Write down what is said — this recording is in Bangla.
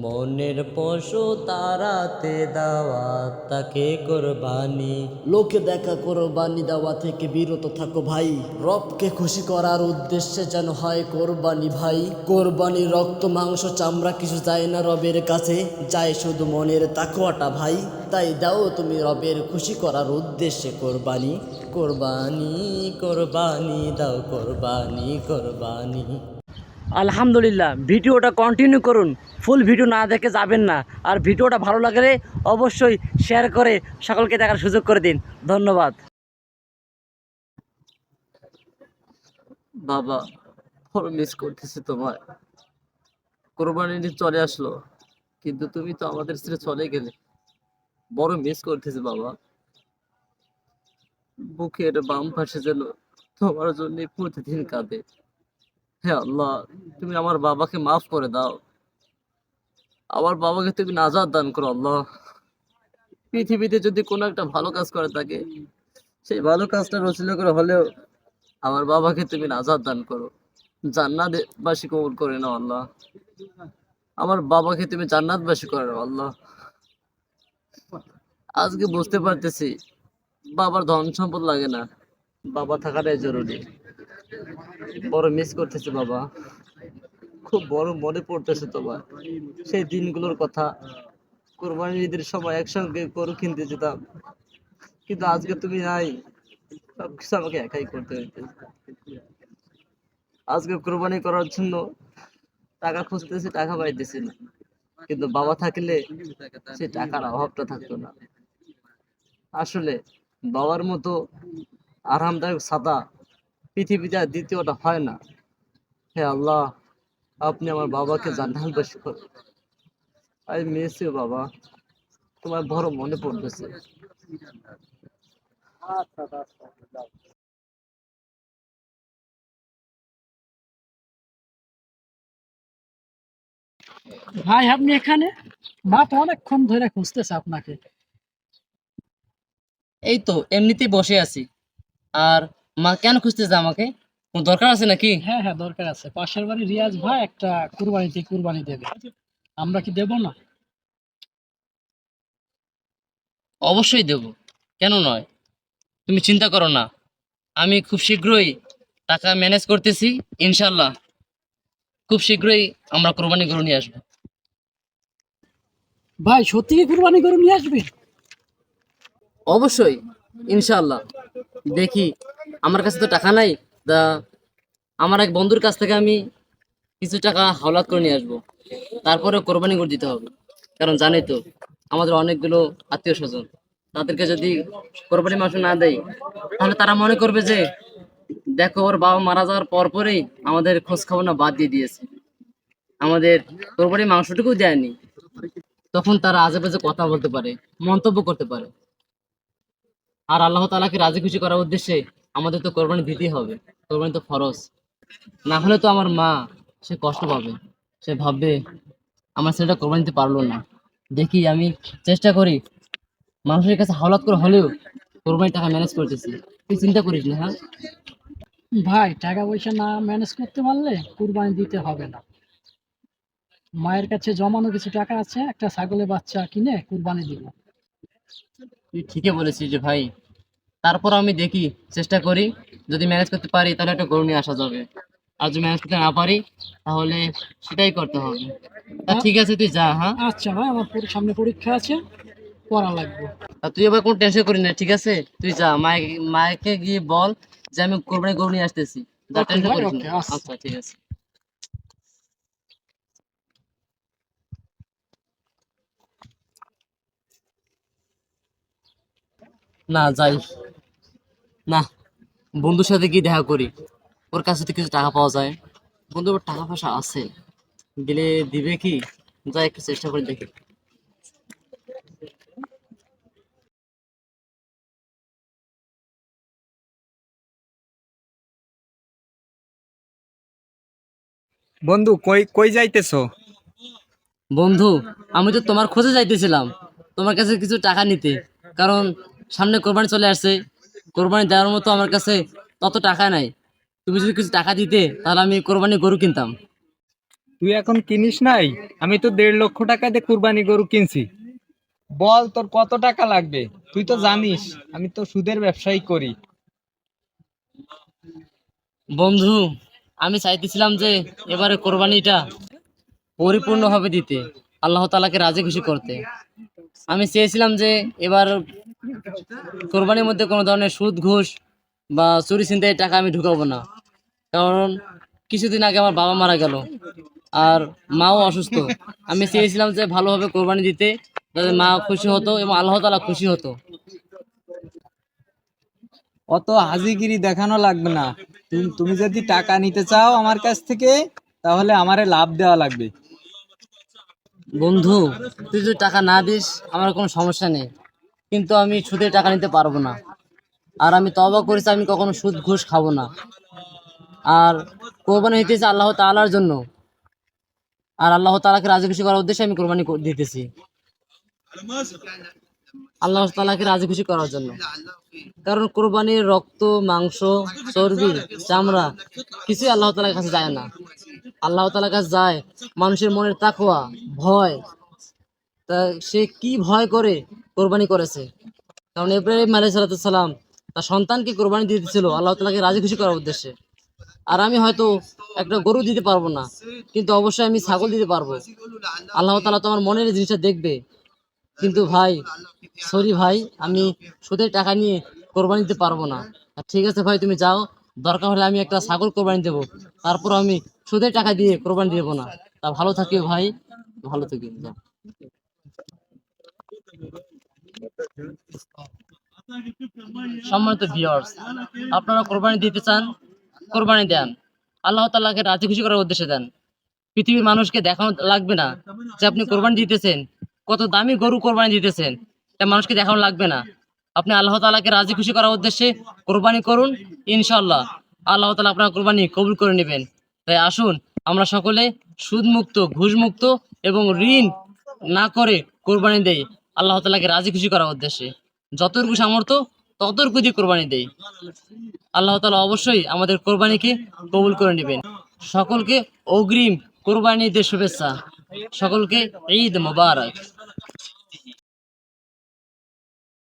মনের পশু তারাতে দেওয়া, তাকে কোরবানি। লোকে দেখা কোরবানি দেওয়া থেকে বিরত থাকো ভাই। রবকে খুশি করার উদ্দেশ্যে যেন হয় কোরবানি ভাই। কোরবানি রক্ত, মাংস, চামড়া কিছু যায় না রবের কাছে। যায় শুধু মনের তাকোয়াটা ভাই। তাই দাও তুমি রবের খুশি করার উদ্দেশ্যে কোরবানি। কোরবানি কোরবানি, দাও কোরবানি কোরবানি। আলহামদুলিল্লাহ, ভিডিওটা কন্টিনিউ করুন। ফুল ভিডিও না দেখে যাবেন না। আর ভিডিওটা ভালো লাগলে অবশ্যই শেয়ার করে সকলকে দেখার সুযোগ করে দিন। ধন্যবাদ। বাবা বড় মিস করতেছি তোমার কোরবানি ঈদ চলে আসলো, কিন্তু তুমি তো আমাদের ছেড়ে চলে গেলে। বড় মিস করতেছি বাবা। বুকের বাম পাশে যেন তোমার জন্য প্রতিদিন কাঁদে। হে আল্লাহ, তুমি আমার বাবাকে মাফ করে দাও। আমার বাবাকে তুমি নাজাদ দান করো, আল্লাহ। পৃথিবীতে যদি কোনো একটা ভালো কাজ করে থাকে, সেই ভালো কাজটা রচনা করে হলেও আমার বাবাকে তুমি নাজাদ দান করো। জান্নাত বাসী কবুল করে নাও, আল্লাহ। আমার বাবাকে তুমি জান্নাতবাসী করে নাও, আল্লাহ। আজকে বুঝতে পারতেছি, বাবার ধন সম্পদ লাগে না। বাবা থাকাটাই জরুরি। বড় মিস করতেছি বাবা। খুব বড় মনে পড়তেছে তোমার সেই দিনগুলোর কথা কোরবানি ঈদের সময় একসঙ্গে গরু কিনতে যেতাম। কিন্তু আজকে তুমি নাই, সবকিছু আমাকে একাই করতে হইতে আজকে কোরবানি করার জন্য টাকা খুঁজতেছি, টাকা পাইতেছি না। কিন্তু বাবা থাকলে সে টাকার অভাবটা থাকতো না। আসলে বাবার মতো আরামদায়ক সাদা পৃথিবীতে আর দ্বিতীয়টা হয় না। হে আল্লাহ আপনি আমার বাবাকে জান্নাত বাসী করুন আই মিস ইউ বাবা। তোমার বড় মনে পড়তেছে। ভাই আপনি এখানে? মা তো অনেকক্ষণ ধরে খুঁজতেছে আপনাকে। এই তো এমনিতেই বসে আছি। আর মা কেন খুঁজতেছে আমাকে? কোনো দরকার আছে নাকি? হ্যাঁ হ্যাঁ দরকার আছে। পাশের বাড়ি রিয়াজ ভাই একটা কুরবানিতে কুরবানি দেবে। আমরা কি দেব না? অবশ্যই দেব। কেন নয়? তুমি চিন্তা করো না। আমি খুব শীঘ্রই টাকা ম্যানেজ করতেছি ইনশাল্লাহ খুব শীঘ্রই আমরা কোরবানি গরু নিয়ে আসব। ভাই সত্যি কি কুরবানি করে নিয়ে আসবে অবশ্যই ইনশাল্লাহ দেখি আমার কাছে তো টাকা নাই, তা আমার এক বন্ধুর কাছ থেকে আমি কিছু টাকা হাওলাত করে নিয়ে আসব। তারপরে কোরবানি করে দিতে হবে। কারণ জানোই তো, আমাদের অনেকগুলো আত্মীয় স্বজন, তাদেরকে যদি কোরবানি মাংস না দেয় তাহলে তারা মনে করবে যে, দেখো ওর বাবা মারা যাওয়ার পর পরেই আমাদের খোঁজ খবর না বাদ দিয়ে দিয়েছে। আমাদের কোরবানি মাংসটুকু দেয়নি। তখন তারা আজে বাজে কথা বলতে পারে, মন্তব্য করতে পারে। আর আল্লাহ তালাকে রাজি খুশি করার উদ্দেশ্যে আমাদের তো কোরবানি দিতেই হবে। কোরবানি তো ফরজ। না হলে তো আমার মা সে কষ্ট পাবে। সে ভাববে আমার ছেলেটা কোরবানি দিতে পারল না। দেখি আমি চেষ্টা করি। মানুষের কাছে হাওলাত করে হলেও কোরবানি টাকা ম্যানেজ করতেছি। তুই চিন্তা করিস না হ্যাঁ? ভাই টাকা পয়সা না ম্যানেজ করতে পারলে কুরবানি দিতে হবে না। মায়ের কাছে জমানো কিছু টাকা আছে একটা ছাগলের বাচ্চা কিনে কোরবানি দিব। তুই ঠিকই বলেছিস যে ভাই তারপর আমি দেখি চেষ্টা করি যদি ম্যানেজ করতে পারি তাহলে একটা গরু নিয়ে আসা যাবে। আর যদি ম্যানেজ করতে না পারি তাহলে সেটাই করতে হবে। তা ঠিক আছে তুই যা হ্যাঁ? আচ্ছা ভাই আমার পরি- সামনে পরীক্ষা আছে পড়া লাগবে। তুই এবার কোনো টেনশন করি না ঠিক আছে? তুই যা মায়ের মাকে গিয়ে বল যে আমি কোরবানি গরু নিয়ে আসতেছি। যা টেনশন করিস না। আচ্ছা ঠিক আছে। না যাই। না বন্ধুর সাথে গিয়ে দেখা করি। ওর কাছে তো কিছু টাকা পাওয়া যায়। বন্ধুর ওর টাকা পয়সা আছে। গেলে দিবে কি? যাই একটু চেষ্টা করে দেখি। বন্ধু কই কই যাইতেছো? বন্ধু আমি তো তোমার খোঁজে যাইতেছিলাম। তোমার কাছে কিছু টাকা নিতে। কারণ সামনে কোরবানি চলে আসছে। কোরবানি দেওয়ার মতো আমার কাছে তত টাকা নাই। তুমি যদি কিছু টাকা দিতে তাহলে আমি কোরবানি গরু কিনতাম। তুই এখন কিনিস নাই? আমি তো দেড় লক্ষ টাকা দিয়ে কুরবানি গরু কিনছি। বল তোর কত টাকা লাগবে? তুই তো জানিস আমি তো সুদের ব্যবসায়ী করি। বন্ধু আমি চাইতেছিলাম যে এবারে কোরবানিটা পরিপূর্ণভাবে দিতে আল্লাহ তালাকে রাজি খুশি করতে। আমি চেয়েছিলাম যে এবার কোরবানির মধ্যে কোনো ধরনের সুদ, ঘুষ বা চুরি ছিনতাইয়ের টাকা আমি ঢুকাবো না। কারণ কিছুদিন আগে আমার বাবা মারা গেল আর মাও অসুস্থ। আমি চেয়েছিলাম যে ভালোভাবে কোরবানি দিতে, যাতে মা খুশি হতো এবং আল্লাহ তালা খুশি হতো। অত হাজিগিরি দেখানো লাগবে না। তুমি তুমি যদি টাকা নিতে চাও আমার কাছ থেকে, তাহলে আমারে লাভ দেওয়া লাগবে। বন্ধু, তুই যদি টাকা না দিস, আমার কোনো সমস্যা নেই। কিন্তু আমি সুদের টাকা নিতে পারব না। আর আমি তবা করেছি, আমি কখনো সুদ ঘুষ খাব না। আর কোরবানি দিতেছি আল্লাহ তাআলার জন্য। আর আল্লাহ তালাকে রাজি খুশি করার উদ্দেশ্যে আমি কোরবানি দিতেছি। আল্লাহ তাআলাকে রাজি খুশি করার জন্য। কারণ কোরবানির রক্ত, মাংস, চর্বি, চামড়া কিছুই আল্লাহ তালার কাছে যায় না। আল্লাহ তাআলার কাছে যায় মানুষের মনের তাকোয়া ভয়। তা সে কি ভয় করে? কোরবানি করেছে। কারণ ইব্রাহিম আলাইহিস সালাম তার সন্তানকে কোরবানি দিতেছিল আল্লাহ তালাকে রাজি খুশি করার উদ্দেশ্যে। আর আমি হয়তো একটা গরু দিতে পারব না, কিন্তু অবশ্যই আমি ছাগল দিতে পারব। আল্লাহ তাআলা তো আমার মনের জিনিসটা দেখবে। কিন্তু ভাই, সরি ভাই, আমি সুদের টাকা নিয়ে কোরবানি দিতে পারব না। ঠিক আছে ভাই, তুমি যাও, দরকার হলে আমি একটা ছাগল কোরবানি দেবো। তারপর আমি সুদের টাকা দিয়ে কোরবানি দেবো না। তা ভালো থাকিও ভাই, ভালো থাকিও সম্মানিত ভিউয়ার্স আপনারা কোরবানি দিতে চান, কোরবানি দেন। আল্লাহ তাআলাকে রাজি খুশি করার উদ্দেশ্যে দেন। পৃথিবীর মানুষকে দেখানো লাগবে না যে আপনি কোরবানি দিতেছেন, কত দামি গরু কোরবানি দিতেছেন তা মানুষকে দেখানো লাগবে না। আপনি আল্লাহ তাআলাকে রাজি খুশি করার উদ্দেশ্যে কোরবানি করুন, ইনশাআল্লাহ। আল্লাহ তালা আপনার কোরবানি কবুল করে নেবেন। তাই আসুন, আমরা সকলে সুদমুক্ত, ঘুষমুক্ত এবং ঋণ না করে কোরবানি দেই। আল্লাহ তালাকে রাজি খুশি করার উদ্দেশ্যে। যতটুকু সামর্থ্য ততটুকু দিয়ে কোরবানি দেই। আল্লাহ তালা অবশ্যই আমাদের কোরবানিকে কবুল করে নেবেন। সকলকে অগ্রিম কোরবানি দিয়ে শুভেচ্ছা। সকলকে ঈদ মোবারক।